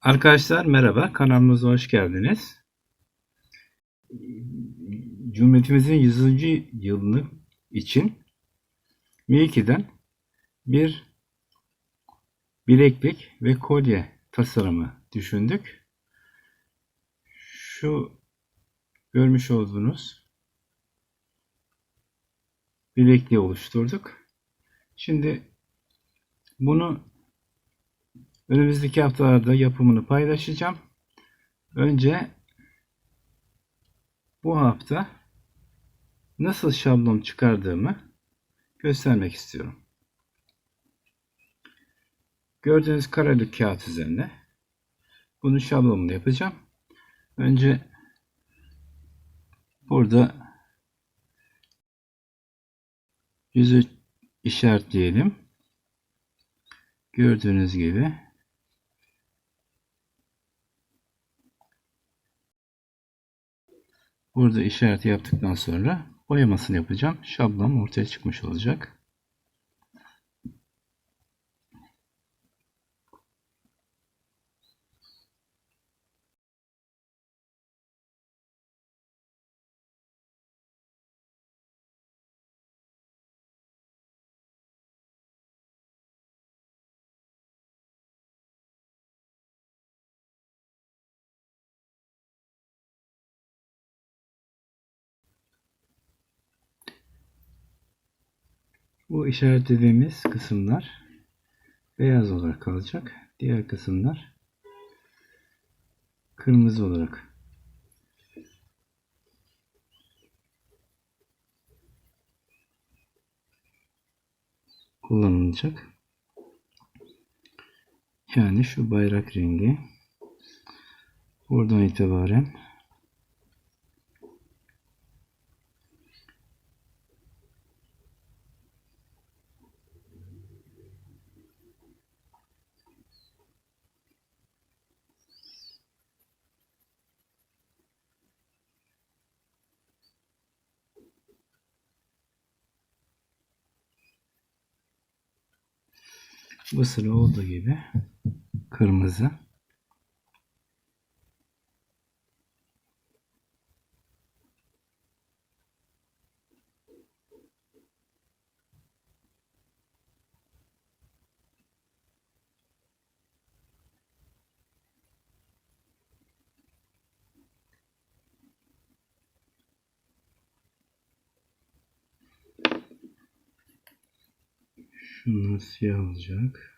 Arkadaşlar merhaba, kanalımıza hoş geldiniz. Cumhuriyetimizin 100. yılını için Milki'den bir bileklik ve kolye tasarımı düşündük. Şu görmüş olduğunuz bilekliği oluşturduk. Şimdi bunu Önümüzdeki haftalarda yapımını paylaşacağım. Önce bu hafta nasıl şablon çıkardığımı göstermek istiyorum. Gördüğünüz karelik kağıt üzerine bunun şablonunu yapacağım. Önce burada yüzü işaretleyelim. Gördüğünüz gibi Burada işareti yaptıktan sonra boyamasını yapacağım. Şablon ortaya çıkmış olacak. Bu işaretlediğimiz kısımlar beyaz olarak kalacak. Diğer kısımlar kırmızı olarak kullanılacak. Yani şu bayrak rengi buradan itibaren Bu sıra olduğu gibi kırmızı. Şunlar siyah olacak.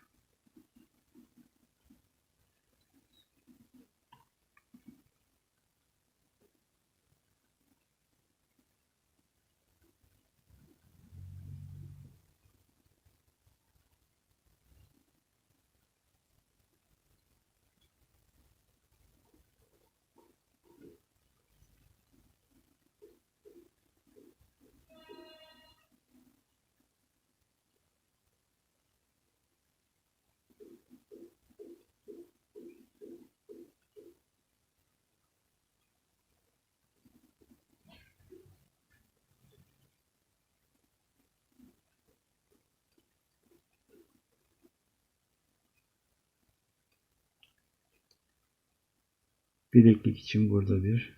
Bileklik için burada bir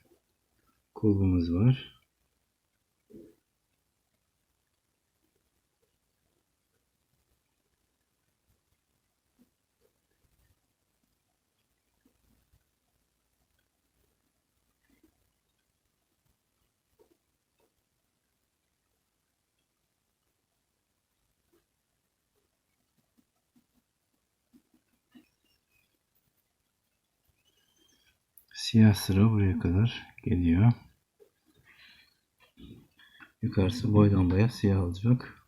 kulbumuz var. Siyah sıra buraya kadar geliyor. Yukarısı boydan boya siyah olacak.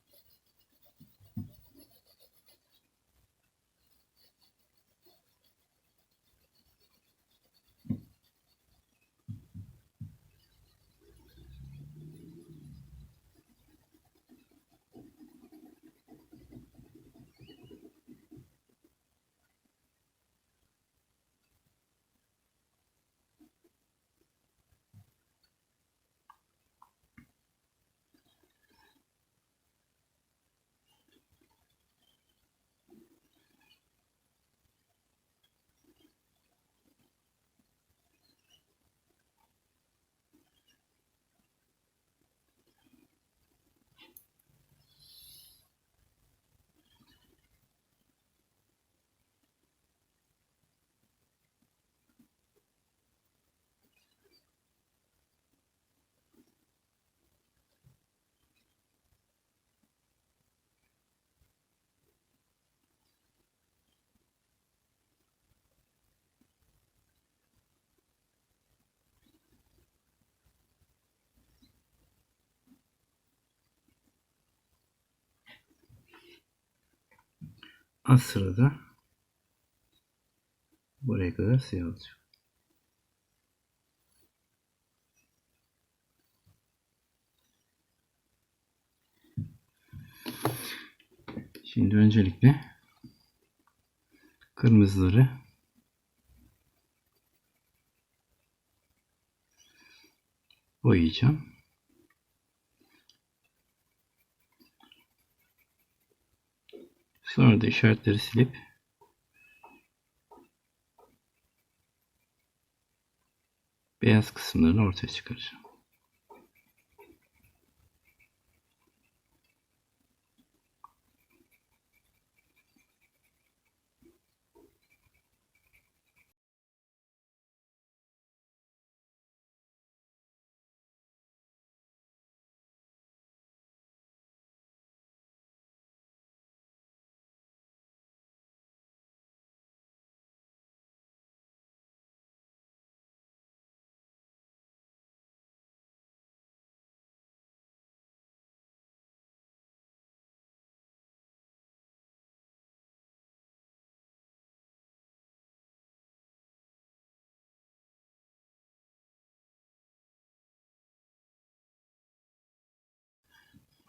Az sırada buraya kadar siyah olacak. Şimdi öncelikle kırmızıları boyayacağım. Sonra da işaretleri silip beyaz kısımlarını ortaya çıkaracağım.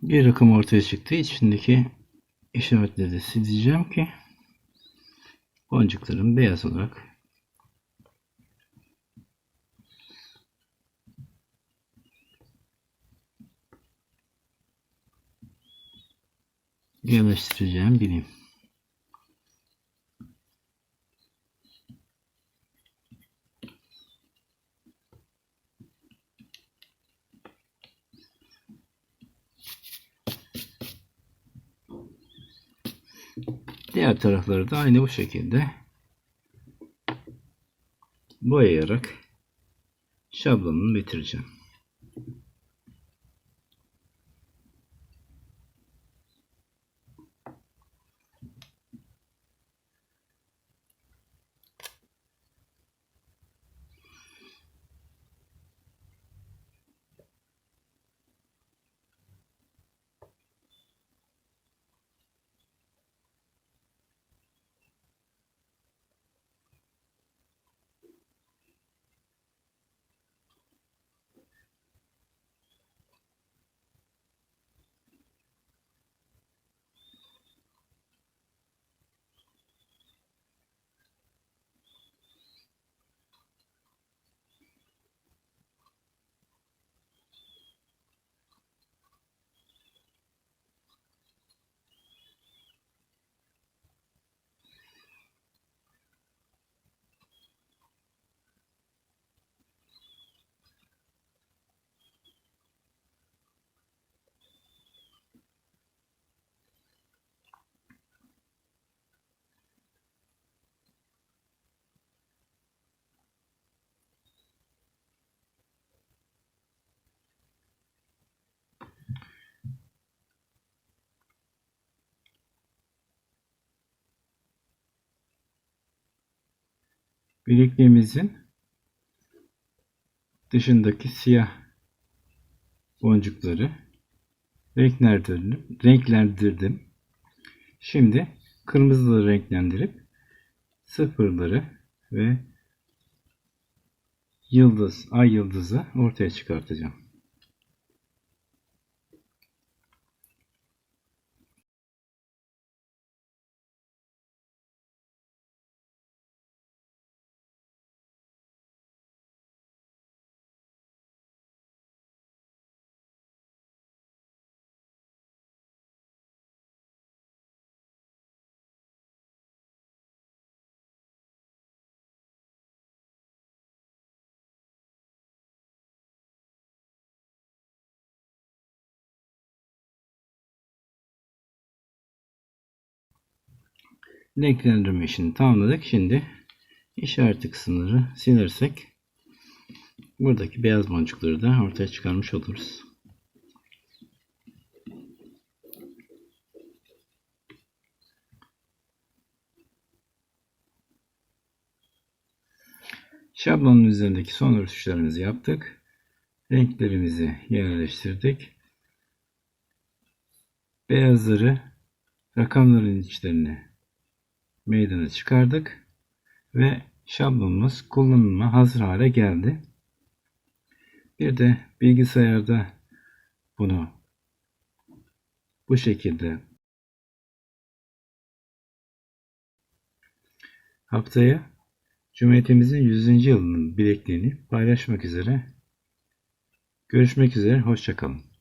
Bir rakım ortaya çıktı. İçindeki işaretleri de sileceğim ki boncuklarım beyaz olarak yerleştireceğim bileyim. Diğer tarafları da aynı bu şekilde boyayarak şablonunu bitireceğim. Bilekliğimizin dışındaki siyah boncukları renklendirdim. renklendirdim. Şimdi kırmızıları renklendirip sıfırları ve yıldız, ay yıldızı ortaya çıkartacağım. Renklendirme işini tamamladık. Şimdi işareti kısımları silersek buradaki beyaz boncukları da ortaya çıkarmış oluruz. Şablonun üzerindeki son rötuşlarımızı yaptık. Renklerimizi yerleştirdik. Beyazları rakamların içlerine meydana çıkardık ve şablonumuz kullanıma hazır hale geldi. Bir de bilgisayarda bunu bu şekilde haftaya Cumhuriyetimizin 100. yılının bilekliğini paylaşmak üzere. Görüşmek üzere, hoşçakalın.